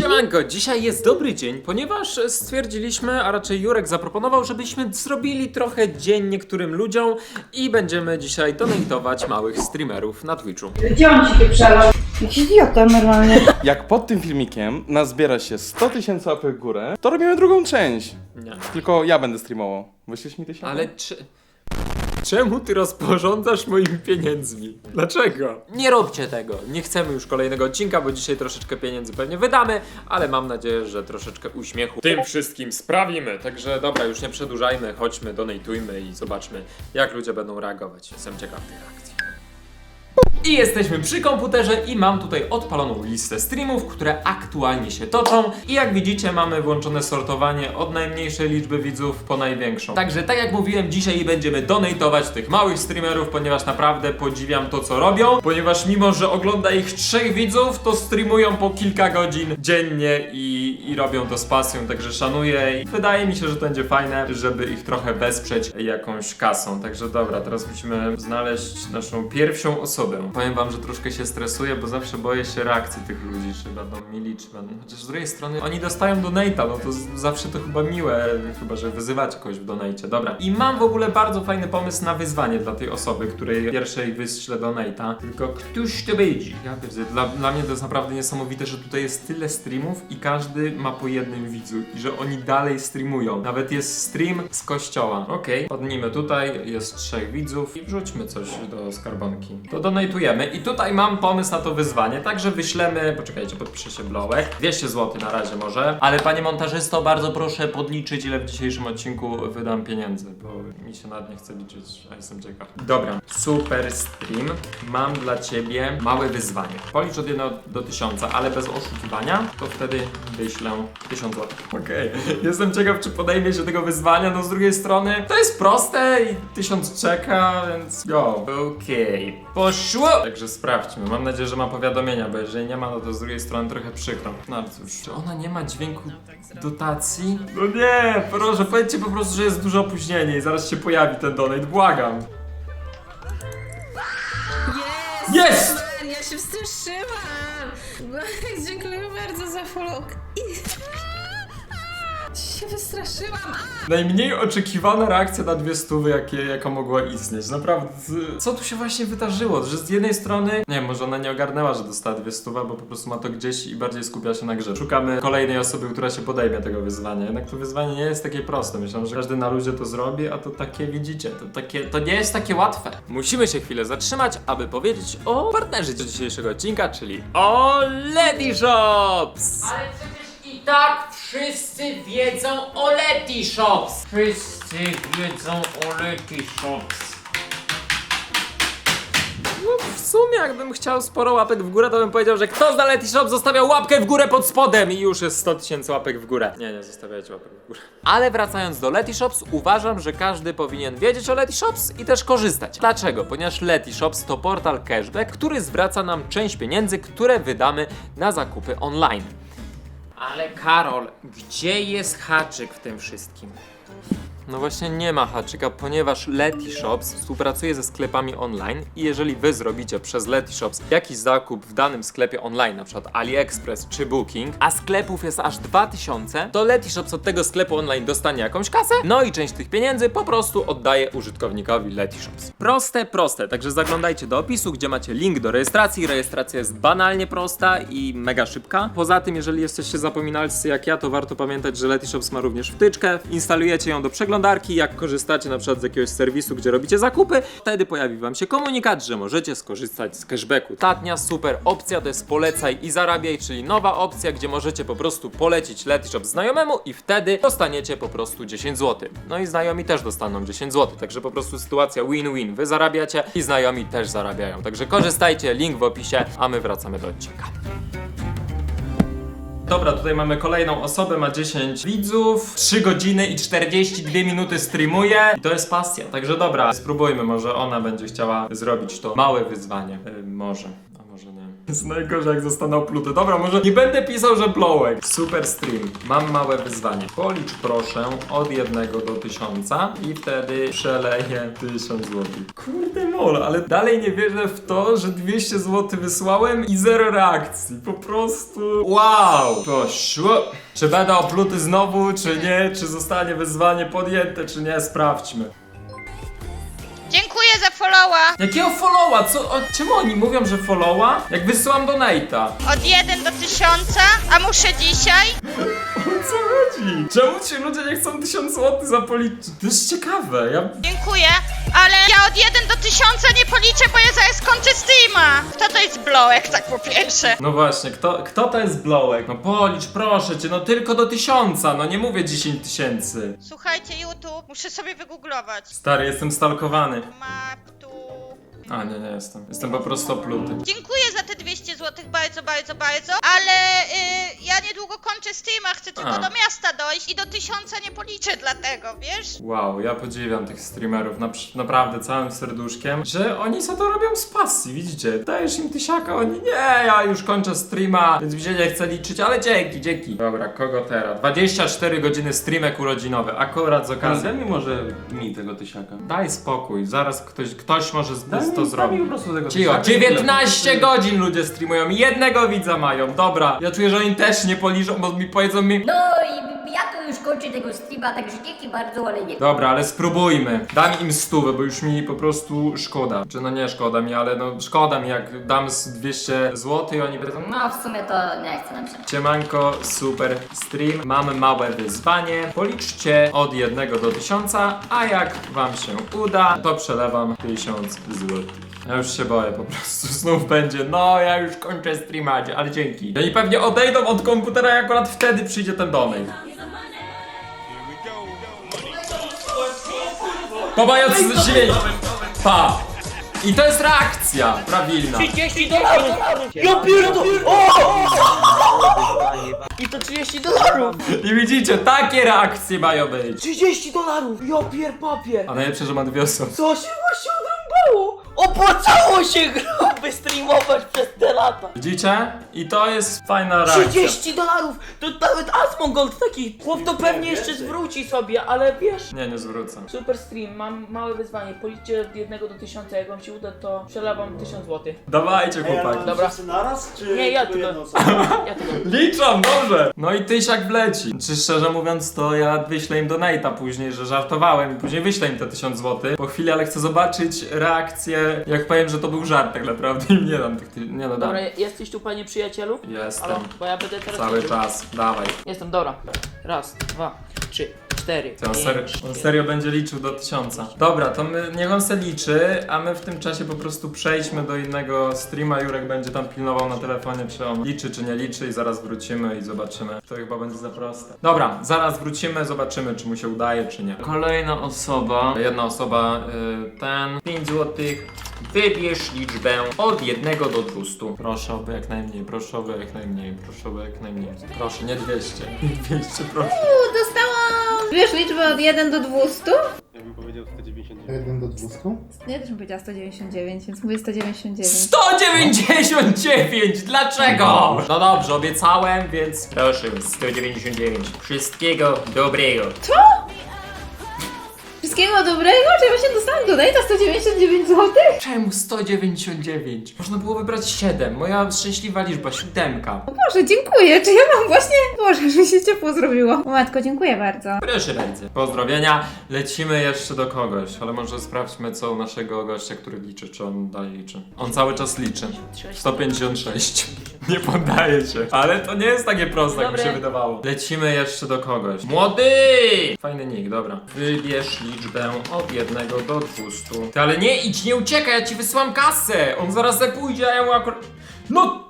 Siemanko, dzisiaj jest dobry dzień, ponieważ stwierdziliśmy, a raczej Jurek zaproponował, żebyśmy zrobili trochę dzień niektórym ludziom i będziemy dzisiaj donatować małych streamerów na Twitchu. Gdzie on ci pieprzalał? Jakiś idiota normalnie. Jak pod tym filmikiem nazbiera się 100 tysięcy łapek w górę, to robimy drugą część. Nie. Tylko ja będę streamował. Wyślesz mi tysiąc? Ale czy... Czemu ty rozporządzasz moimi pieniędzmi? Dlaczego? Nie róbcie tego. Nie chcemy już kolejnego odcinka, bo dzisiaj troszeczkę pieniędzy pewnie wydamy, ale mam nadzieję, że troszeczkę uśmiechu tym wszystkim sprawimy. Także dobra, już nie przedłużajmy, chodźmy, donatujmy i zobaczmy, jak ludzie będą reagować. Jestem ciekaw tych reakcji. I jesteśmy przy komputerze i mam tutaj odpaloną listę streamów, które aktualnie się toczą. I jak widzicie, mamy włączone sortowanie od najmniejszej liczby widzów po największą. Także tak jak mówiłem, dzisiaj będziemy donatować tych małych streamerów, ponieważ naprawdę podziwiam to, co robią. Ponieważ mimo, że ogląda ich trzech widzów, to streamują po kilka godzin dziennie i, i robią to z pasją, także szanuję. I wydaje mi się, że to będzie fajne, żeby ich trochę wesprzeć jakąś kasą. Także dobra, teraz musimy znaleźć naszą pierwszą osobę. Powiem wam, że troszkę się stresuję, bo zawsze boję się reakcji tych ludzi, czy będą mili, czy będą... Chociaż z drugiej strony oni dostają donate'a, no to zawsze to chyba miłe, chyba że wyzywać kogoś w donate. Dobra. I mam w ogóle bardzo fajny pomysł na wyzwanie dla tej osoby, której pierwszej wyślę donate'a. Tylko któż to będzie? Ja pierdzie- dla, dla mnie to jest naprawdę niesamowite, że tutaj jest tyle streamów i każdy ma po jednym widzu i że oni dalej streamują. Nawet jest stream z kościoła. Okej, podnijmy tutaj, jest trzech widzów i wrzućmy coś do skarbonki. To donatujemy i tutaj mam pomysł na to wyzwanie, także wyślemy, poczekajcie, podpiszę się blołek, 200 zł na razie może, ale panie montażysto, bardzo proszę podliczyć ile w dzisiejszym odcinku wydam pieniędzy, bo mi się nawet nie chce liczyć, a jestem ciekaw. Dobra, super stream, mam dla ciebie małe wyzwanie. Policz od 1 do 1000, ale bez oszukiwania, to wtedy wyślę 1000 zł. Okej, jestem ciekaw, czy podejmie się tego wyzwania, no z drugiej strony to jest proste i 1000 czeka, więc go. Okej, poszło! Także sprawdźmy, mam nadzieję, że ma powiadomienia, bo jeżeli nie ma, no to z drugiej strony trochę przykro. No ale cóż, czy ona nie ma dźwięku dotacji? No nie, proszę, powiedzcie po prostu, że jest duże opóźnienie i zaraz się pojawi ten donate, błagam. Jest! Ja się wstraszyłam! Dziękuję bardzo za follow. I... się wystraszyłam. A! Najmniej oczekiwana reakcja na dwie stówy, jakie, jaka mogła istnieć. Naprawdę, co tu się właśnie wydarzyło? Że z jednej strony, nie wiem, może ona nie ogarnęła, że dostała dwie stówy, bo po prostu ma to gdzieś i bardziej skupia się na grze. Szukamy kolejnej osoby, która się podejmie tego wyzwania. Jednak to wyzwanie nie jest takie proste. Myślę, że każdy na luzie to zrobi, a to takie widzicie, to takie, to nie jest takie łatwe. Musimy się chwilę zatrzymać, aby powiedzieć o partnerze dzisiejszego odcinka, czyli o Lady Shops! Ale tak wszyscy wiedzą o Leti Shops. Wszyscy wiedzą o Leti Shops. No, w sumie jakbym chciał sporo łapek w górę, to bym powiedział, że kto zna Leti Shop zostawiał łapkę w górę pod spodem i już jest 100 tysięcy łapek w górę. Nie, nie zostawiajcie łapek w górę. Ale wracając do Leti Shops, uważam, że każdy powinien wiedzieć o Leti Shops i też korzystać. Dlaczego? Ponieważ Leti Shops to portal cashback, który zwraca nam część pieniędzy, które wydamy na zakupy online. Ale Karol, gdzie jest haczyk w tym wszystkim? No właśnie nie ma haczyka, ponieważ Leti Shops współpracuje ze sklepami online i jeżeli wy zrobicie przez Leti Shops jakiś zakup w danym sklepie online, na przykład AliExpress czy Booking, a sklepów jest aż 2000, to Leti Shops od tego sklepu online dostanie jakąś kasę, no i część tych pieniędzy po prostu oddaje użytkownikowi Leti Shops. Proste, proste, także zaglądajcie do opisu, gdzie macie link do rejestracji. Rejestracja jest banalnie prosta i mega szybka. Poza tym, jeżeli jesteście zapominalscy jak ja, to warto pamiętać, że Leti Shops ma również wtyczkę. Instalujecie ją do przeglądarki, jak korzystacie na przykład z jakiegoś serwisu, gdzie robicie zakupy, wtedy pojawi wam się komunikat, że możecie skorzystać z cashbacku. Ostatnia super opcja to jest polecaj i zarabiaj, czyli nowa opcja, gdzie możecie po prostu polecić Leti Shop znajomemu i wtedy dostaniecie po prostu 10 zł. No i znajomi też dostaną 10 zł, także po prostu sytuacja win-win. Wy zarabiacie i znajomi też zarabiają. Także korzystajcie, link w opisie, a my wracamy do odcinka. Dobra, tutaj mamy kolejną osobę, ma 10 widzów, 3 godziny i 42 minuty streamuje i to jest pasja, także dobra, spróbujmy, może ona będzie chciała zrobić to małe wyzwanie. Y, może. Jest najgorzej jak zostanę opluty. Dobra, może nie będę pisał, że blowek. Super stream. Mam małe wyzwanie. Policz proszę od jednego do tysiąca i wtedy przeleję 1000 zł. Kurde mol, ale dalej nie wierzę w to, że 200 zł wysłałem i zero reakcji. Po prostu wow. Poszło. Czy będę opluty znowu, czy nie? Czy zostanie wyzwanie podjęte, czy nie? Sprawdźmy. Followa. Jakiego followa? Co? O, czemu oni mówią, że followa? Jak wysyłam donate'a. Od 1 do 1000, a muszę dzisiaj. O co chodzi? Czemu ci ludzie nie chcą 1000 zł za policzyć? To jest ciekawe, ja... Dziękuję, ale ja od 1 do 1000 nie policzę, bo ja zaraz kończę streama. Kto to jest Blowek, tak po pierwsze? No właśnie, kto, kto to jest Blowek? No policz, proszę cię, no tylko do tysiąca, no nie mówię 10 tysięcy. Słuchajcie, YouTube, muszę sobie wygooglować. Stary, jestem stalkowany. Tu. A, nie, nie jestem. Jestem po prostu opluty. Dziękuję za te 200 zł, bardzo, bardzo, ale y, ja niedługo kończę streama, chcę tylko A. do miasta dojść i do 1000 nie policzę dlatego, wiesz? Wow, ja podziwiam tych streamerów napr- naprawdę całym serduszkiem, że oni co to robią z pasji, widzicie? Dajesz im tysiaka, oni nie, ja już kończę streama, więc mi się nie chcę liczyć, ale dzięki, dzięki. Dobra, kogo teraz? 24 godziny streamek urodzinowy, akurat z okazji. Daj mi może mi tego tysiaka. Daj spokój, zaraz ktoś, ktoś może z- Daj mi, to daj mi zrobić. po prostu tego Cicho, tysiaka. 19 godzin ludzie streamują, jednego widza mają, dobra. Ja czuję, że oni też nie policzą, bo mi powiedzą mi... No i ja to już kończę tego streama, także dzięki bardzo, ale nie. Dobra, ale spróbujmy. Dam im stówę, bo już mi po prostu szkoda. Czy no nie szkoda mi, ale no szkoda mi, jak dam z 200 zł i oni no No w sumie to nie chcę nam się. Ciemanko, super stream. Mamy małe wyzwanie. Policzcie od 1 do 1000, a jak wam się uda, to przelewam 1000 zł. Ja już się boję po prostu. Znów będzie, no ja już kończę streama, ale dzięki. I Oni pewnie odejdą od komputera i akurat wtedy przyjdzie ten donate. Pobający zdziwieni. Pa! I to jest reakcja prawilna. 30 dolarów! Ja pierdolę! I to 30 dolarów! I widzicie, takie reakcje mają być. 30 dolarów! Ja pier papier! A najlepsze, że ma dwie osoby. Co się właśnie odrąbało? Opłacało się groby streamować przez te lata! Widzicie? I to jest fajna reakcja. 30 dolarów! To nawet Asmongold taki chłop to pewnie jeszcze zwróci sobie, ale wiesz... Nie, nie zwrócę. Super stream, mam małe wyzwanie. Policzcie od 1 do 1000, jak wam się uda, to przelewam 1000 zł. Dawajcie, chłopaki. Dobra. naraz, czy Nie, ja tylko tylko. jedną osobę? Ja tylko. Liczą, dobrze. No i tysiak wleci. Czy szczerze mówiąc, to ja wyślę im donate'a później, że żartowałem i później wyślę im te 1000 zł. Po chwili, ale chcę zobaczyć reakcję, jak powiem, że to był żart tak naprawdę i nie dam tych... ty- Nie no, dam. Dobra, jesteś tu panie przyjacielu? Jestem. Halo, bo ja będę teraz... Cały czas. Dawaj. Jestem, dobra. Raz, dwa, trzy, cztery, To on, pięć, serio, on serio będzie liczył do tysiąca. Dobra, to my, niech on se liczy, a my w tym czasie po prostu przejdźmy do innego streama. Jurek będzie tam pilnował na telefonie, czy on liczy, czy nie liczy i zaraz wrócimy i zobaczymy. To chyba będzie za proste. Dobra, zaraz wrócimy, zobaczymy, czy mu się udaje, czy nie. Kolejna osoba, jedna osoba, y, ten, 5 złotych. Wybierz liczbę od 1 do 200. Proszę oby jak najmniej, proszę oby jak najmniej, proszę oby jak najmniej. Proszę, nie 200. 200, proszę. Dostałam, wiesz, liczbę od 1 do 200? Ja bym powiedział 199. 1 do 200? Ja też bym powiedziała 199, więc mówię 199. 199! Dlaczego? No dobrze, obiecałem, więc proszę, 199. Wszystkiego dobrego. Wszystkiego dobrego? Czy ja właśnie dostałam donata 199 zł? Czemu 199? Można było wybrać 7. Moja szczęśliwa liczba, siódemka. O Boże, dziękuję. Czy ja mam właśnie... Boże, że się ciepło zrobiło. O matko, dziękuję bardzo. Proszę bardzo. Pozdrowienia. Lecimy jeszcze do kogoś, ale może sprawdźmy co u naszego gościa, który liczy, czy on dalej liczy. On cały czas liczy. 156. Nie poddaje się. Ale to nie jest takie proste, jak mi się wydawało. Lecimy jeszcze do kogoś. Młody! Fajny nick, dobra. Wybierz liczbę od 1 do 200. Ty, ale nie idź, nie uciekaj, ja ci wysłam kasę. On zaraz se pójdzie, a ja mu akurat... No!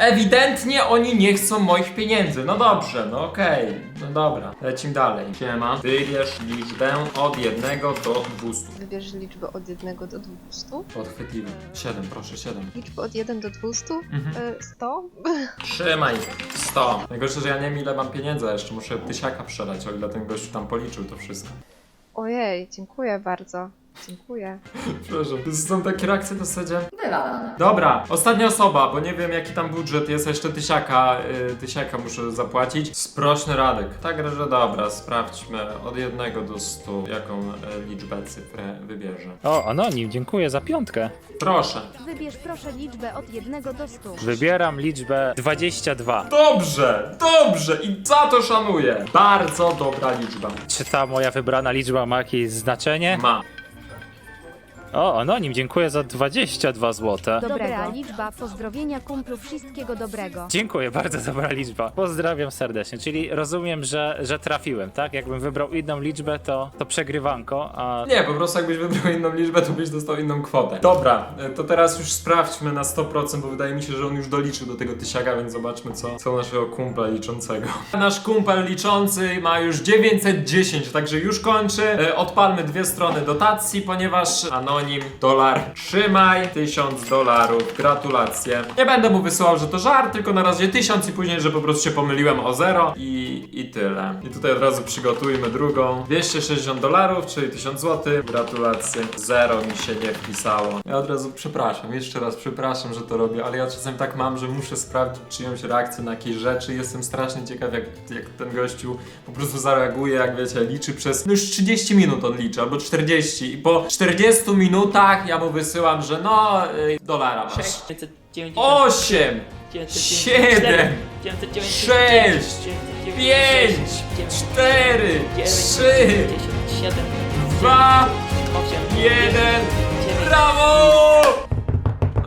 Ewidentnie oni nie chcą moich pieniędzy. No dobrze, no okej. No dobra, lecimy dalej. Siema. Wybierz liczbę od 1 do 200. Wybierz liczbę od 1 do 200. Podchwytliwy. 7, proszę, 7. Liczbę od 1 do 200? Mhm. E, 100? Trzymaj. 100. Najgorsze, że ja nie wiem ile mam pieniędzy, a jeszcze muszę tysiaka przelać, o ile ten gościu tam policzył to wszystko. Ojej, dziękuję bardzo. Dziękuję. Przepraszam. To są takie reakcje w zasadzie. Wywalone. Dobra, ostatnia osoba, bo nie wiem jaki tam budżet jest, jeszcze tysiaka, y, tysiaka muszę zapłacić. Sprośny Radek. Tak, że dobra, sprawdźmy od jednego do stu, jaką y, liczbę cyfrę wybierze. O, anonim, dziękuję za piątkę. Proszę. Wybierz proszę liczbę od 1 do 100. Wybieram liczbę 22. Dobrze, dobrze i za to szanuję. Bardzo dobra liczba. Czy ta moja wybrana liczba ma jakieś znaczenie? Ma. O, anonim, dziękuję za 22 zł. Dobra liczba, pozdrowienia kumplu, wszystkiego dobrego. Dziękuję, bardzo dobra liczba. Pozdrawiam serdecznie. Czyli rozumiem, że, że trafiłem, tak? Jakbym wybrał inną liczbę, to, to przegrywanko, a Nie, po prostu jakbyś wybrał inną liczbę, to byś dostał inną kwotę. Dobra, y, to teraz już sprawdźmy na 100%, bo wydaje mi się, że on już doliczył do tego tysiaka, więc zobaczmy co, co u naszego kumpla liczącego. Nasz kumpel liczący ma już 910, także już kończy. Y, Odpalmy dwie strony dotacji, ponieważ anonim dolar trzymaj 1000 dolarów. Gratulacje. Nie będę mu wysyłał, że to żart, tylko na razie 1000 i później, że po prostu się pomyliłem o zero i, i tyle. I tutaj od razu przygotujmy drugą. 260 dolarów, czyli 1000 zł. Gratulacje. Zero mi się nie wpisało. Ja od razu przepraszam, jeszcze raz przepraszam, że to robię, ale ja czasem tak mam, że muszę sprawdzić czyjąś reakcję na jakieś rzeczy. Jestem strasznie ciekaw, jak, jak ten gościu po prostu zareaguje, jak wiecie, liczy przez. No już 30 minut on liczy, albo 40. I po 40 minutach ja mu wysyłam, że no, y, dolara masz. 990, 8, 7, 6, 5, 4, 3, 2, 1. Brawo!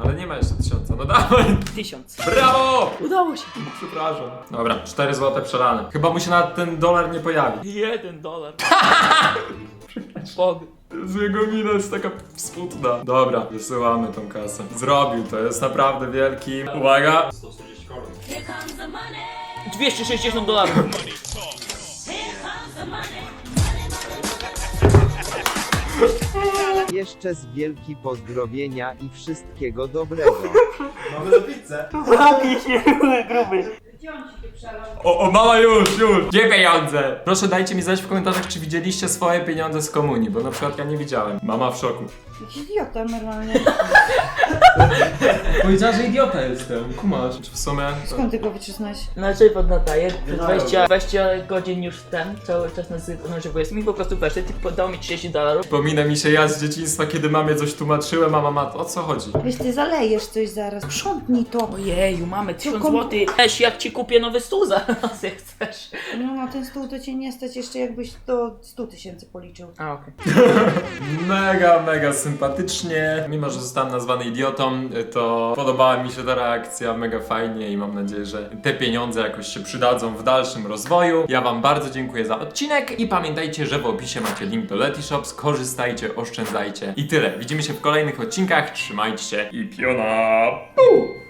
Ale nie ma jeszcze tysiąca, no dawaj! 1000. Brawo! Udało się. Przepraszam. Dobra, 4 złote przelane. Chyba mu się nawet ten dolar nie pojawi. Jeden dolar. Bog. Z jego mina jest taka smutna. Dobra, wysyłamy tą kasę. Zrobił to, jest naprawdę wielki. Uwaga! 260 dolarów. Jeszcze z wielki pozdrowienia i wszystkiego dobrego. O, o, mama już, już! Gdzie pieniądze? Proszę dajcie mi znać w komentarzach, czy widzieliście swoje pieniądze z komunii, bo na przykład ja nie widziałem. Mama w szoku. Jakiś idiota normalnie. Powiedziała, że idiota jestem. Kumasz. Czy w sumie... Skąd ty go wycisnąłeś? Znaczy podnadaję, 20, 20 godzin już ten, cały czas na jest mi po prostu weszły, ty podał mi 30 dolarów. Przypomina mi się ja z dzieciństwa, kiedy mamie coś tłumaczyłem, a mama, o co chodzi? Wiesz, ty zalejesz coś zaraz. Sprzątnij to. Ojeju, mamy 1000 kom- złotych. Weź, jak ci kupię nowy stół zaraz, jak chcesz. No na ten stół to cię nie stać jeszcze jakbyś do 100 tysięcy policzył. A, okej. Mega, mega sympatycznie. Mimo, że zostałem nazwany idiotą, to podobała mi się ta reakcja mega fajnie i mam nadzieję, że te pieniądze jakoś się przydadzą w dalszym rozwoju. Ja Wam bardzo dziękuję za odcinek i pamiętajcie, że w opisie macie link do Letyshops. Korzystajcie, oszczędzajcie i tyle. Widzimy się w kolejnych odcinkach. Trzymajcie się i piona! Puu!